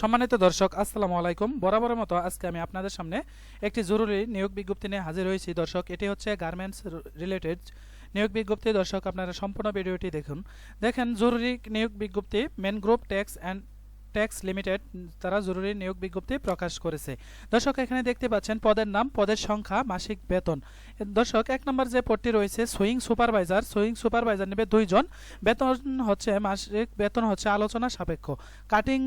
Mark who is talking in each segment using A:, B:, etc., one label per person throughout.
A: সম্মানিত দর্শক, আসসালামু আলাইকুম। বরাবরের মতো আজকে আমি আপনাদের সামনে একটি জরুরি নিয়োগ বিজ্ঞপ্তি নিয়ে হাজির হয়েছি। দর্শক, এটি হচ্ছে গার্মেন্টস রিলেটেড নিয়োগ বিজ্ঞপ্তি। দর্শক, আপনারা সম্পূর্ণ ভিডিওটি দেখুন। দেখেন, জরুরি নিয়োগ বিজ্ঞপ্তি men group tax and tax limited তারা জরুরি নিয়োগ বিজ্ঞপ্তি প্রকাশ করেছে। দর্শক, এখানে দেখতে পাচ্ছেন, পদের নাম, পদের সংখ্যা, মাসিক বেতন। দর্শক, এক নম্বর যে পদটি রয়েছে সুইং সুপারভাইজার সুইং সুপারভাইজার নেবে দুইজন। বেতন হচ্ছে, মাসিক বেতন হচ্ছে আলোচনা সাপেক্ষ। কাটিং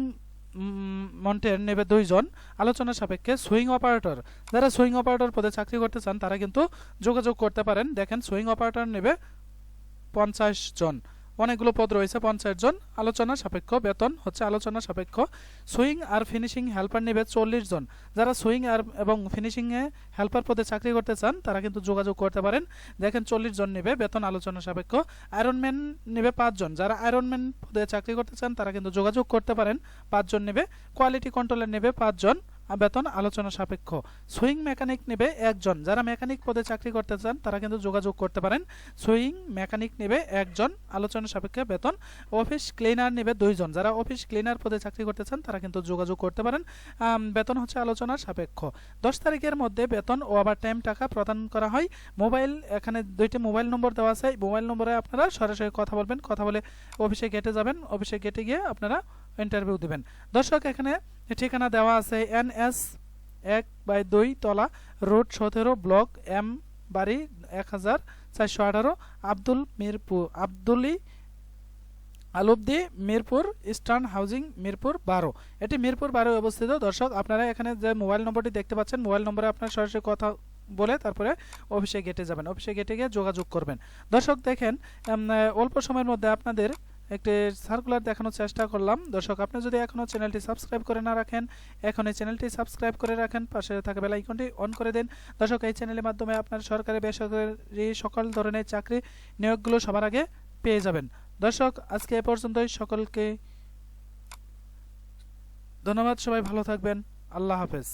A: মন্টের নেবে দুইজন। আলোচনা সাপেক্ষে সুইং অপারেটর। যারা সুইং অপারেটর পদে চাকরি করতে চান, তারা কিন্তু যোগাযোগ করতে পারেন। দেখেন, সুইং অপারেটর নেবে পঞ্চাশ জন। অনেকগুলো পদ রয়েছে, পঞ্চাশ জন। আলোচনা সাপেক্ষ, বেতন হচ্ছে আলোচনা সাপেক্ষ। সুইং আর ফিনিশিং হেল্পার নেবে চল্লিশ জন। যারা সুইং আর এবং ফিনিশিংয়ে হেল্পার পদে চাকরি করতে চান, তারা কিন্তু যোগাযোগ করতে পারেন। দেখেন চল্লিশ জন নেবে, বেতন আলোচনা সাপেক্ষ। আয়রনম্যান নেবে পাঁচজন যারা আয়রনম্যান পদে চাকরি করতে চান, তারা কিন্তু যোগাযোগ করতে পারেন পাঁচজন নেবে। কোয়ালিটি কন্ট্রোলার নেবে পাঁচজন বেতন আলোচনা সাপেক্ষ। সুইং মেকানিক নেবে একজন। যারা মেকানিক পদে চাকরি করতে চান, তারা কিন্তু যোগাযোগ করতে পারেন। সুইং মেকানিক নেবে একজন, আলোচনা সাপেক্ষে বেতন। অফিস ক্লিনার নেবে দুইজন। যারা অফিস ক্লিনার পদে চাকরি করতে চান, তারা কিন্তু যোগাযোগ করতে পারেন। বেতন হচ্ছে আলোচনার সাপেক্ষ। দশ তারিখের মধ্যে বেতন ও ওভার টাইম টাকা প্রদান করা হয়। মোবাইল, এখানে দুইটি মোবাইল নম্বর দেওয়া আছে। মোবাইল নম্বরে আপনারা সরাসরি কথা বলবেন। কথা বলে অফিসে গেটে যাবেন। অফিসে গেটে গিয়ে আপনারা ইন্টারভিউ দেবেন। দর্শক, এখানে ঠিকানা দেওয়া আছে এন এস এক বাই দুই তলা রোড সতেরো ব্লক এম বাড়ি এক হাজার চারশো আঠারো আব্দুল মিরপুর, আব্দুলি আলুবদি মিরপুর, ইস্টার্ন হাউজিং মিরপুর বারো। এটি মিরপুর বারো অবস্থিত। দর্শক, আপনারা এখানে যে মোবাইল নম্বরটি দেখতে পাচ্ছেন, মোবাইল নম্বরে আপনার সরাসরি কথা বলে তারপরে অফিসে গেটে যাবেন। অফিসে গেটে গিয়ে যোগাযোগ করবেন। দর্শক, দেখেন অল্প সময়ের মধ্যে আপনাদের একটি সার্কুলার দেখানোর চেষ্টা করলাম। দর্শক, আপনি যদি এখনও চ্যানেলটি সাবস্ক্রাইব করে না রাখেন এখন এই চ্যানেলটি সাবস্ক্রাইব করে রাখেন, পাশে থাকা বেল আইকনটি অন করে দিন। দর্শক, এই চ্যানেলের মাধ্যমে আপনার সরকারি, বেসরকারি সকল ধরনের চাকরি নিয়োগগুলো সবার আগে পেয়ে যাবেন। দর্শক, আজকে এ পর্যন্তই। সকলকে ধন্যবাদ। সবাই ভালো থাকবেন। আল্লাহ হাফেজ।